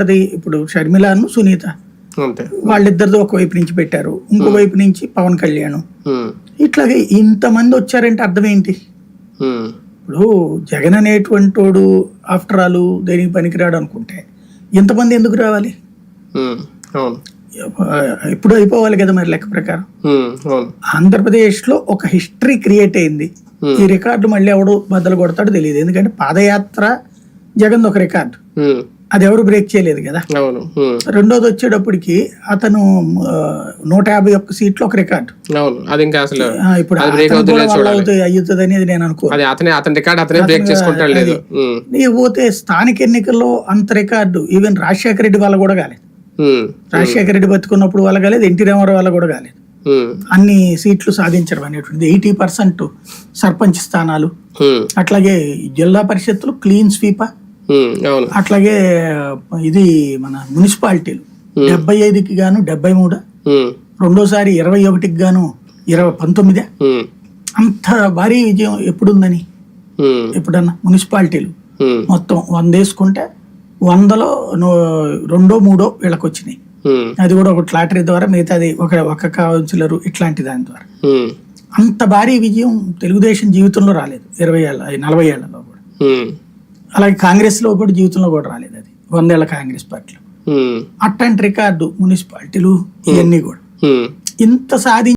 ఉంటది ఇప్పుడు షర్మిలాను సునీత. అంతే. వాళ్ళిద్దరిది ఒక వైపు నుంచి పెట్టారు. ఇంకో వైపు నుంచి పవన్ కళ్యాణ్. ఇట్లాగే ఇంతమంది వచ్చారంటే అర్థం ఏంటి ఇప్పుడు జగన్ అనేటువంటి వాడు ఆఫ్టర్ ఆల్ దేనికి పనికిరాడు అనుకుంటే ఇంతమంది ఎందుకు రావాలి? ఇప్పుడు అయిపోవాలి కదా మరి లెక్క ప్రకారం. ఉమ్, అవును. ఆంధ్రప్రదేశ్లో ఒక హిస్టరీ క్రియేట్ అయింది. ఈ రికార్డు మళ్ళీ ఎవడు బద్దలు కొడతాడో తెలియదు. ఎందుకంటే పాదయాత్ర జగన్ ఒక రికార్డు. అది ఎవరు బ్రేక్ చేయలేదు కదా. అవును. రెండోది వచ్చేటప్పటికి అతను నూట యాభై ఒక్క సీట్లు ఒక రికార్డు. అవును. అది ఇంకా అసలు ఇప్పుడు అవుతుందో అనేది నేను అనుకో అది అతనే అతని రికార్డ్ అతనే బ్రేక్ చేసుకుంటాడు లేదు. ఉమ్, ఇక పోతే స్థానిక ఎన్నికల్లో అంత రికార్డు ఈవెన్ రాజశేఖర రెడ్డి వాళ్ళ కూడా కాలేదు. రాజశేఖర రెడ్డి బతుకున్నప్పుడు వాళ్ళ కాలేదు ఎన్టీ రామారావు వాళ్ళ కూడా కాలేదు. అన్ని సీట్లు సాధించడం అనేటువంటిది. ఎయిటీ పర్సెంట్ సర్పంచ్ స్థానాలు. అట్లాగే జిల్లా పరిషత్తులు క్లీన్ స్వీప్ అట్లాగే ఇది మన మున్సిపాలిటీలు. డెబ్బై ఐదుకి గాను డెబ్బై మూడు రెండోసారి ఇరవై ఒకటికి గాను ఇరవై పంతొమ్మిదే అంత భారీ విజయం ఎప్పుడుందని? ఎప్పుడన్నా మున్సిపాలిటీలు? మొత్తం వంద వేసుకుంటే వందలో రెండో మూడో వీళ్ళకి వచ్చినాయి అది కూడా ఒక లాటరీ ద్వారా మిగతాది ఒక ఒక కౌన్సిలర్ ఇట్లాంటి దాని ద్వారా. అంత భారీ విజయం తెలుగుదేశం జీవితంలో రాలేదు. ఇరవై ఏళ్ళ నలభై ఏళ్ళలో కూడా. అలాగే కాంగ్రెస్లో కూడా జీవితంలో కూడా రాలేదు అది. వందేళ్ళ కాంగ్రెస్ పార్టీలో. అట్లాంటి రికార్డు మున్సిపాలిటీలు ఇవన్నీ కూడా. ఇంత సాధి